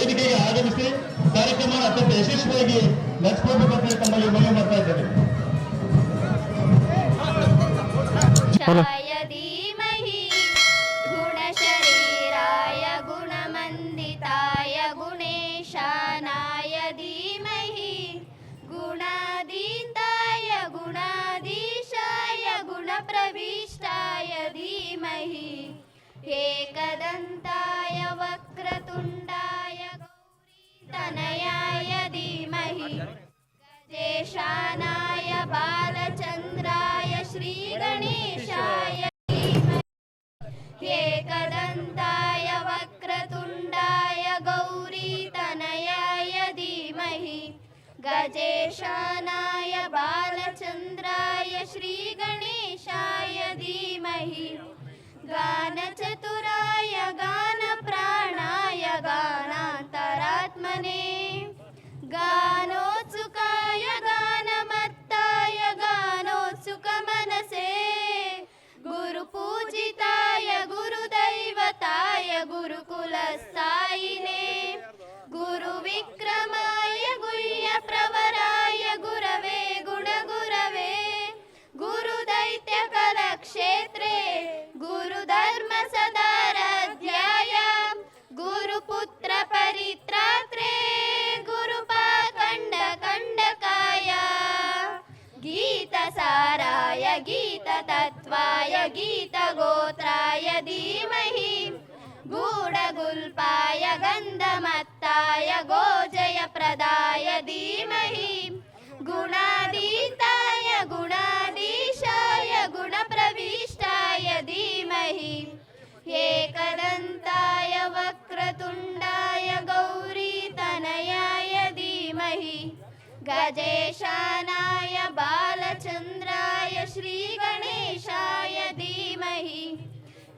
ವೇದಿಕೆಗೆ ಆಗಮಿಸಿ ಕಾರ್ಯಕ್ರಮ यन्दिताय गुणेशानाय धीमहि गुणादीन्ताय गुणादीशाय गुणप्रविष्टाय धीमहि एकदन्ताय वक्रतुण्डा बालचन्द्राय श्रीगणेशाय धीमहि एकदन्ताय वक्रतुण्डाय गौरीतनयाय धीमहि। गजेशानाय बालचन्द्राय श्रीगणेशाय धीमहि। गानचतुर गुरुविक्रमाय गुह्यप्रवराय गुरवे गुणगुरवे। गुरुदैत्यकलक्षेत्रे गुरुधर्मसदाराध्याय गुरुपुत्रपरित्रात्रे गुरुपाखण्डकण्डकाय गीतसाराय गीततत्त्वाय गीतगोत्राय धीमहि गूढगुल्पाय गन्धमत्ताय गोजयप्रदाय धीमहि। गुणातीताय गुणाधीशाय गुणप्रविष्टाय धीमहि। एकदन्ताय वक्रतुण्डाय गौरीतनयाय धीमहि। गजेशानाय बालचन्द्राय धीमहि